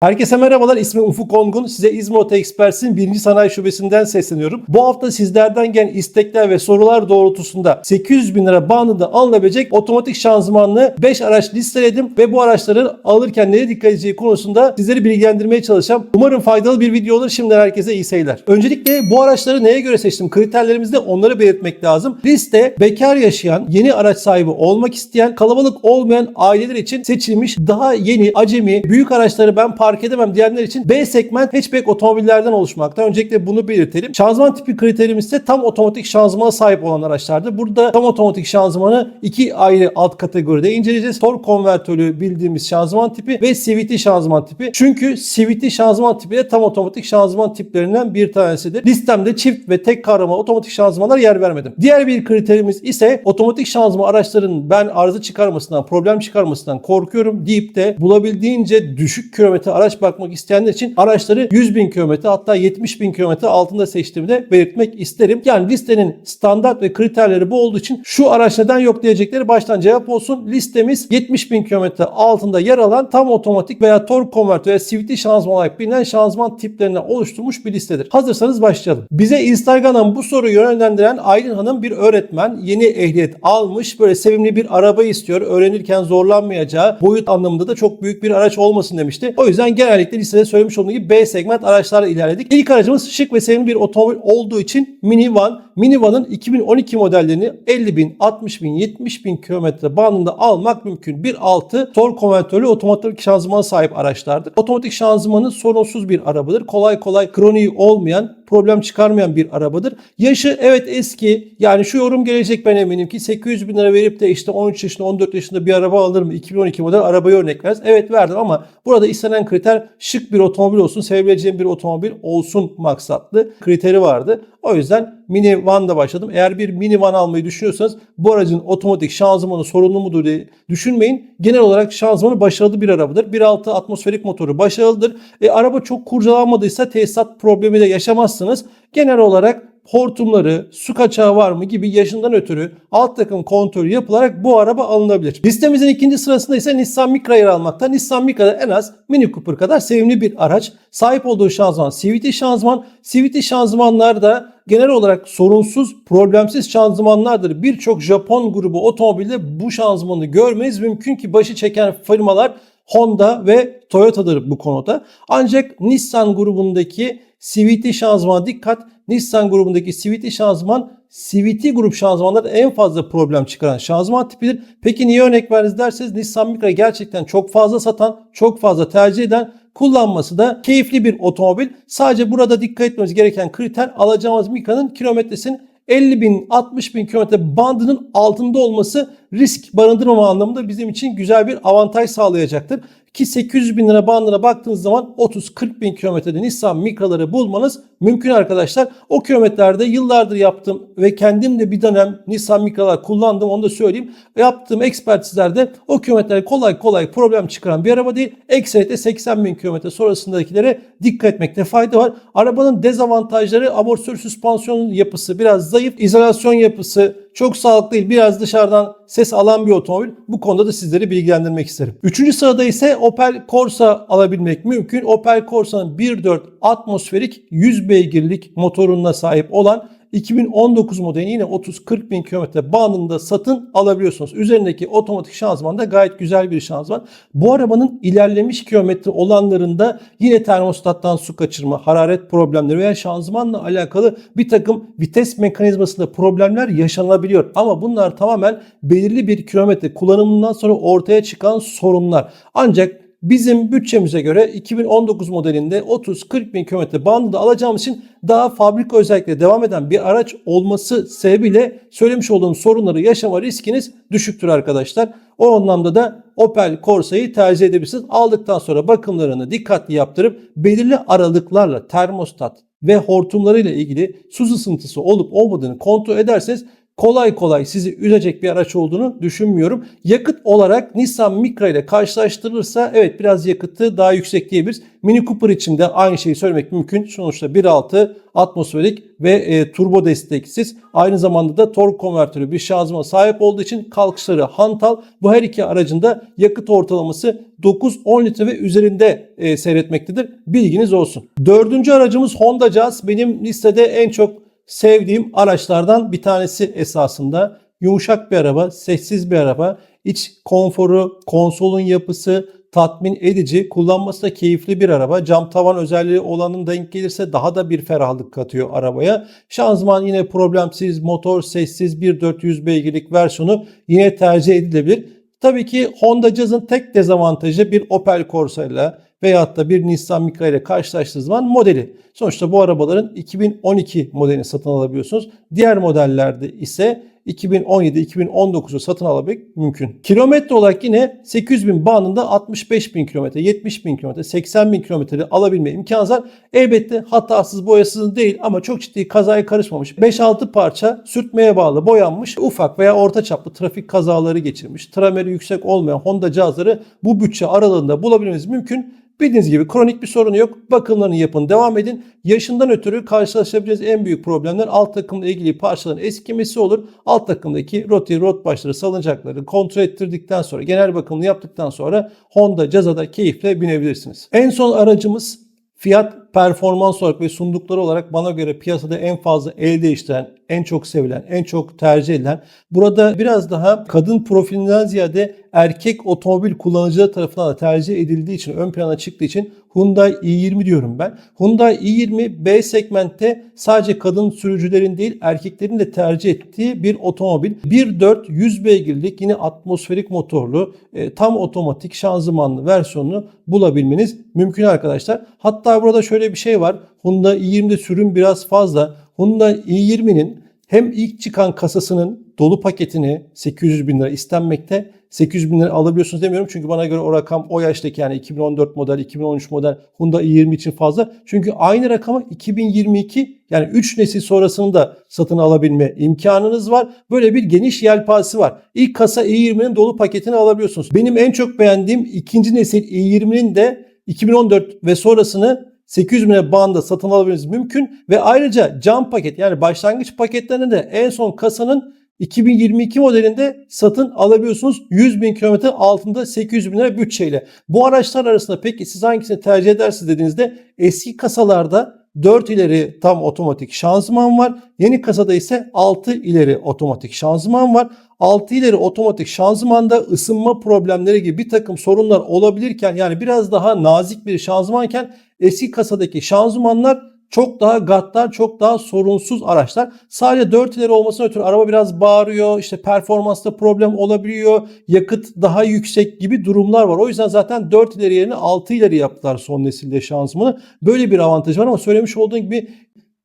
Herkese merhabalar. İsmim Ufuk Ongun. Size İzmir Oto Experts'in 1. Sanayi Şubesi'nden sesleniyorum. Bu hafta sizlerden gelen istekler ve sorular doğrultusunda 800 bin lira bandında alınabilecek otomatik şanzımanlı 5 araç listeledim ve bu araçları alırken neye dikkat edeceği konusunda sizleri bilgilendirmeye çalışacağım. Umarım faydalı bir video olur. Şimdiden herkese iyi seyirler. Öncelikle bu araçları neye göre seçtim? Kriterlerimizde onları belirtmek lazım. Liste bekar yaşayan, yeni araç sahibi olmak isteyen, kalabalık olmayan aileler için seçilmiş daha yeni, acemi, büyük araçları ben park edemem diyenler için B segment hatchback otomobillerden oluşmakta. Öncelikle bunu belirtelim. Şanzıman tipi kriterimiz ise tam otomatik şanzımana sahip olan araçlardır. Burada tam otomatik şanzımanı iki ayrı alt kategoride inceleyeceğiz. Tork konvertörlü bildiğimiz şanzıman tipi ve CVT şanzıman tipi. Çünkü CVT şanzıman tipi de tam otomatik şanzıman tiplerinden bir tanesidir. Listemde çift ve tek kavrama otomatik şanzımanlara yer vermedim. Diğer bir kriterimiz ise otomatik şanzıman araçların ben arıza çıkarmasından, problem çıkarmasından korkuyorum deyip de bulabildiğince düşük kilometre araç bakmak isteyenler için araçları 100 bin kilometre hatta 70 bin kilometre altında seçtiğimi de belirtmek isterim. Yani listenin standart ve kriterleri bu olduğu için şu araç neden yok diyecekleri baştan cevap olsun. Listemiz 70 bin kilometre altında yer alan tam otomatik veya tork konvertör veya CVT şanzıman olarak bilinen şanzıman tiplerinden oluşturmuş bir listedir. Hazırsanız başlayalım. Bize Instagram'dan bu soruyu yönlendiren Aylin Hanım bir öğretmen. Yeni ehliyet almış. Böyle sevimli bir araba istiyor. Öğrenirken zorlanmayacağı boyut anlamında da çok büyük bir araç olmasın demişti. O yüzden genellikle listede söylemiş olduğum gibi B segment araçlarla ilerledik. İlk aracımız şık ve sevimli bir otomobil olduğu için minivan. Minivan'ın 2012 modellerini 50 bin, 60 bin, 70 bin kilometre bandında almak mümkün. 1.6 tork konvertörlü otomatik şanzımana sahip araçlardır. Otomatik şanzımanı sorunsuz bir arabadır. Kolay kolay kroniği olmayan problem çıkarmayan bir arabadır. Yaşı evet eski. Yani şu yorum gelecek ben eminim ki 800 bin lira verip de işte 13 yaşında 14 yaşında bir araba alır mı? 2012 model arabayı örnek veririz. Evet verdim ama burada istenen kriter şık bir otomobil olsun, sevebileceğim bir otomobil olsun maksatlı kriteri vardı. O yüzden mini van'da başladım. Eğer bir mini van almayı düşünüyorsanız bu aracın otomatik şanzımanı sorunlu mudur diye düşünmeyin. Genel olarak şanzımanı başarılı bir arabadır. 1.6 atmosferik motoru başarılıdır. E, araba çok kurcalanmadıysa tesisat problemi de yaşamazsınız. Genel olarak hortumları, su kaçağı var mı gibi yaşından ötürü alt takım kontrolü yapılarak bu araba alınabilir. Listemizin ikinci sırasında ise Nissan Micra yer almakta. Nissan Micra en az Mini Cooper kadar sevimli bir araç. Sahip olduğu şanzıman CVT şanzıman. CVT şanzımanlar da genel olarak sorunsuz, problemsiz şanzımanlardır. Birçok Japon grubu otomobilde bu şanzımanı görmeniz mümkün ki başı çeken firmalar Honda ve Toyota'dır bu konuda. Ancak Nissan grubundaki CVT şanzımana dikkat. Nissan grubundaki CVT şanzıman CVT grup şanzımanlarda en fazla problem çıkaran şanzıman tipidir. Peki niye örnek verdiniz derseniz Nissan Micra gerçekten çok fazla satan, çok fazla tercih eden kullanması da keyifli bir otomobil. Sadece burada dikkat etmemiz gereken kriter alacağımız Micra'nın kilometresinin 50 bin 60 bin kilometre bandının altında olması risk barındırmama anlamında bizim için güzel bir avantaj sağlayacaktır. Ki 800 bin lira bandına baktığınız zaman 30-40 bin kilometrede Nissan Micra'ları bulmanız mümkün arkadaşlar. O kilometrelerde yıllardır yaptım ve kendim de bir dönem Nissan Micra'lar kullandım onu da söyleyeyim. Yaptığım ekspertizlerde o kilometreler kolay kolay problem çıkaran bir araba değil. Ekseriyette 80 bin kilometre sonrasındakilere dikkat etmekte fayda var. Arabanın dezavantajları amortisör süspansiyon yapısı biraz zayıf. izolasyon yapısı çok sağlıklı değil. Biraz dışarıdan ses alan bir otomobil. Bu konuda da sizleri bilgilendirmek isterim. Üçüncü sırada ise Opel Corsa alabilmek mümkün. Opel Corsa'nın 1.4 atmosferik 100 beygirlik motoruna sahip olan 2019 modeli yine 30-40 bin kilometre bandında satın alabiliyorsunuz. Üzerindeki otomatik şanzıman da gayet güzel bir şanzıman. Bu arabanın ilerlemiş kilometre olanlarında yine termostattan su kaçırma, hararet problemleri veya şanzımanla alakalı bir takım vites mekanizmasında problemler yaşanabiliyor. Ama bunlar tamamen belirli bir kilometre kullanımından sonra ortaya çıkan sorunlar. Ancak bizim bütçemize göre 2019 modelinde 30-40 bin kilometre bandında alacağımız için daha fabrika özellikle devam eden bir araç olması sebebiyle söylemiş olduğum sorunları yaşama riskiniz düşüktür arkadaşlar. O anlamda da Opel Corsa'yı tercih edebilirsiniz. Aldıktan sonra bakımlarını dikkatli yaptırıp belirli aralıklarla termostat ve hortumlarıyla ilgili su sızıntısı olup olmadığını kontrol ederseniz kolay kolay sizi üzecek bir araç olduğunu düşünmüyorum. Yakıt olarak Nissan Micra ile karşılaştırılırsa evet biraz yakıtı daha yüksek diyebiliriz. Mini Cooper için de aynı şeyi söylemek mümkün. Sonuçta 1.6 atmosferik ve e, turbo desteksiz. Aynı zamanda da tork konvertörü bir şanzıman sahip olduğu için kalkışları hantal. Bu her iki aracın da yakıt ortalaması 9-10 litre ve üzerinde e, seyretmektedir. Bilginiz olsun. Dördüncü aracımız Honda Jazz. Benim listede en çok sevdiğim araçlardan bir tanesi esasında. Yumuşak bir araba, sessiz bir araba. İç konforu, konsolun yapısı, tatmin edici, kullanması da keyifli bir araba. Cam tavan özelliği olanın denk gelirse daha da bir ferahlık katıyor arabaya. Şanzıman yine problemsiz, motor sessiz 1.400 beygirlik versiyonu yine tercih edilebilir. Tabii ki Honda Jazz'ın tek dezavantajı bir Opel Corsa ile veyahut da bir Nissan Micra ile karşılaştığı zaman modeli. Sonuçta bu arabaların 2012 modelini satın alabiliyorsunuz. Diğer modellerde ise 2017-2019'u satın alabilmek mümkün. Kilometre olarak yine 800 bin bandında 65 bin kilometre, 70 bin kilometre, 80 bin kilometre alabilme imkanı var. Elbette hatasız boyasız değil ama çok ciddi kazaya karışmamış. 5-6 parça sürtmeye bağlı boyanmış. Ufak veya orta çaplı trafik kazaları geçirmiş. Trameri yüksek olmayan Honda cihazları bu bütçe aralığında bulabilmeniz mümkün. Bildiğiniz gibi kronik bir sorunu yok. Bakımlarını yapın, devam edin. Yaşından ötürü karşılaşabileceğiniz en büyük problemler alt takımla ilgili parçaların eskimesi olur. Alt takımdaki roti, rot başları, salıncakları kontrol ettirdikten sonra, genel bakımını yaptıktan sonra Honda Jazz'a keyifle binebilirsiniz. En son aracımız fiyat performans olarak ve sundukları olarak bana göre piyasada en fazla el değiştiren, en çok sevilen, en çok tercih edilen. Burada biraz daha kadın profilinden ziyade erkek otomobil kullanıcıları tarafından da tercih edildiği için, ön plana çıktığı için Hyundai i20 diyorum ben. Hyundai i20 B segmentte sadece kadın sürücülerin değil erkeklerin de tercih ettiği bir otomobil. 1.4 100 beygirlik yine atmosferik motorlu e, tam otomatik şanzımanlı versiyonunu bulabilmeniz mümkün arkadaşlar. Hatta burada şöyle bir şey var. Hyundai i20'de sürüm biraz fazla. Hyundai i20'nin hem ilk çıkan kasasının dolu paketini 800 bin lira istenmekte 800 bin lira alabiliyorsunuz demiyorum. Çünkü bana göre o rakam o yaştaki yani 2014 model, 2013 model Hyundai i20 için fazla. Çünkü aynı rakamı 2022 yani 3 nesil sonrasını da satın alabilme imkanınız var. Böyle bir geniş yelpazesi var. İlk kasa i20'nin dolu paketini alabiliyorsunuz. Benim en çok beğendiğim ikinci nesil i20'nin de 2014 ve sonrasını 800 bine bandında satın alabilmeniz mümkün ve ayrıca cam paket yani başlangıç paketlerinde de en son kasanın 2022 modelinde satın alabiliyorsunuz 100 bin kilometre altında 800 bin lira bütçeyle. Bu araçlar arasında peki siz hangisini tercih edersiniz dediğinizde eski kasalarda 4 ileri tam otomatik şanzıman var. Yeni kasada ise 6 ileri otomatik şanzıman var. 6 ileri otomatik şanzımanda ısınma problemleri gibi bir takım sorunlar olabilirken yani biraz daha nazik bir şanzımanken eski kasadaki şanzımanlar çok daha gaddar, çok daha sorunsuz araçlar. Sadece 4 ileri olmasına ötürü araba biraz bağırıyor, işte performansta problem olabiliyor, yakıt daha yüksek gibi durumlar var. O yüzden zaten 4 ileri yerine 6 ileri yaptılar son nesilde şanzımanı. Böyle bir avantaj var ama söylemiş olduğum gibi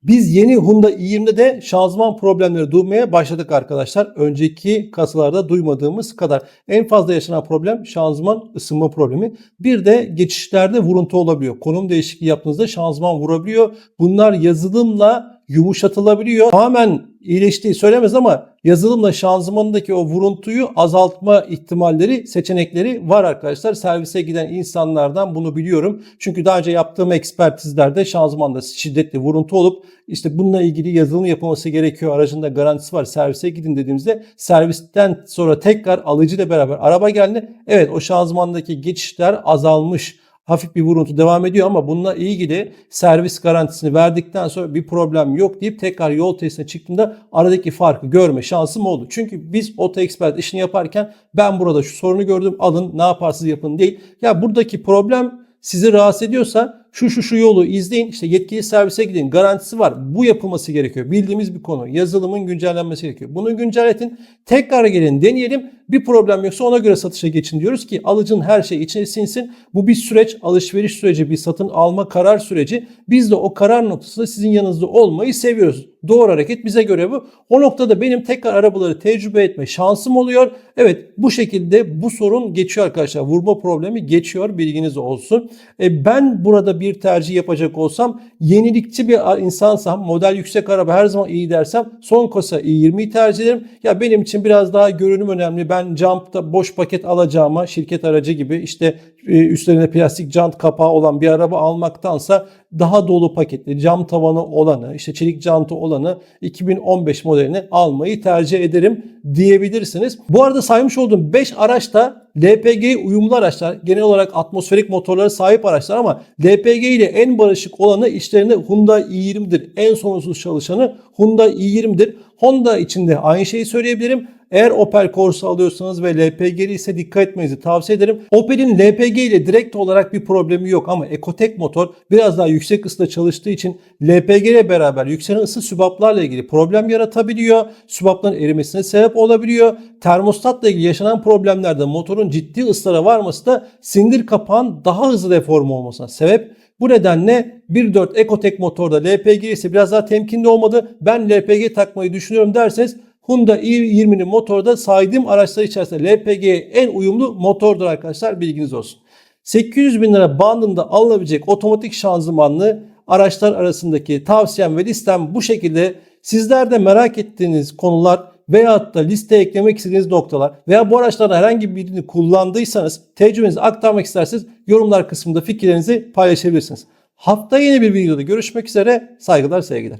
biz yeni Hyundai i20'de de şanzıman problemleri duymaya başladık arkadaşlar. Önceki kasalarda duymadığımız kadar. En fazla yaşanan problem şanzıman ısınma problemi. Bir de geçişlerde vuruntu olabiliyor. Konum değişikliği yaptığınızda şanzıman vurabiliyor. Bunlar yazılımla yumuşatılabiliyor. Tamamen iyileştiği söylemez ama yazılımla şanzımanındaki o vuruntuyu azaltma ihtimalleri, seçenekleri var arkadaşlar. Servise giden insanlardan bunu biliyorum. Çünkü daha önce yaptığım ekspertizlerde şanzımanda şiddetli vuruntu olup işte bununla ilgili yazılım yapılması gerekiyor. Aracında garantisi var. Servise gidin dediğimizde servisten sonra tekrar alıcıyla beraber araba geldi. Evet o şanzımandaki geçişler azalmış hafif bir vuruntu devam ediyor ama bununla ilgili servis garantisini verdikten sonra bir problem yok deyip tekrar yol testine çıktığında aradaki farkı görme şansım oldu. Çünkü biz Auto Expert işini yaparken ben burada şu sorunu gördüm alın ne yaparsınız yapın değil. Ya buradaki problem sizi rahatsız ediyorsa şu şu şu yolu izleyin. İşte yetkili servise gidin. Garantisi var. Bu yapılması gerekiyor. Bildiğimiz bir konu. Yazılımın güncellenmesi gerekiyor. Bunu güncelletin. Tekrar gelin deneyelim. Bir problem yoksa ona göre satışa geçin diyoruz ki alıcının her şey içine sinsin. Bu bir süreç, alışveriş süreci, bir satın alma karar süreci. Biz de o karar noktasında sizin yanınızda olmayı seviyoruz. Doğru hareket bize göre bu. O noktada benim tekrar arabaları tecrübe etme şansım oluyor. Evet bu şekilde bu sorun geçiyor arkadaşlar. Vurma problemi geçiyor bilginiz olsun. E, ben burada bir tercih yapacak olsam yenilikçi bir insansam model yüksek araba her zaman iyi dersem son kasa i20'yi tercih ederim. Ya benim için biraz daha görünüm önemli. Ben jump'ta boş paket alacağıma şirket aracı gibi işte e, üstlerine plastik jant kapağı olan bir araba almaktansa daha dolu paketli cam tavanı olanı işte çelik jantı olanı 2015 modelini almayı tercih ederim diyebilirsiniz. Bu arada saymış olduğum 5 araç da LPG uyumlu araçlar. Genel olarak atmosferik motorlara sahip araçlar ama LPG ile en barışık olanı içlerinde Hyundai i20'dir. En sorunsuz çalışanı Hyundai i20'dir. Honda için de aynı şeyi söyleyebilirim. Eğer Opel Corsa alıyorsanız ve LPG'li ise dikkat etmenizi tavsiye ederim. Opel'in LPG ile direkt olarak bir problemi yok ama Ecotec motor biraz daha yüksek ısıda çalıştığı için LPG ile beraber yükselen ısı sübaplarla ilgili problem yaratabiliyor. Sübapların erimesine sebep olabiliyor. Termostatla ilgili yaşanan problemlerde motorun ciddi ısılara varması da sindir kapağın daha hızlı deforme olmasına sebep. Bu nedenle 1.4 Ecotec motorda LPG ise biraz daha temkinli olmadı. Ben LPG takmayı düşünüyorum derseniz Hyundai i20'nin motorda saydığım araçlar içerisinde LPG'ye en uyumlu motordur arkadaşlar bilginiz olsun. 800 bin lira bandında alınabilecek otomatik şanzımanlı araçlar arasındaki tavsiyem ve listem bu şekilde. Sizler de merak ettiğiniz konular veyahut da listeye eklemek istediğiniz noktalar veya bu araçlardan herhangi birini kullandıysanız tecrübenizi aktarmak isterseniz yorumlar kısmında fikirlerinizi paylaşabilirsiniz. Hafta yeni bir videoda görüşmek üzere. Saygılar sevgiler.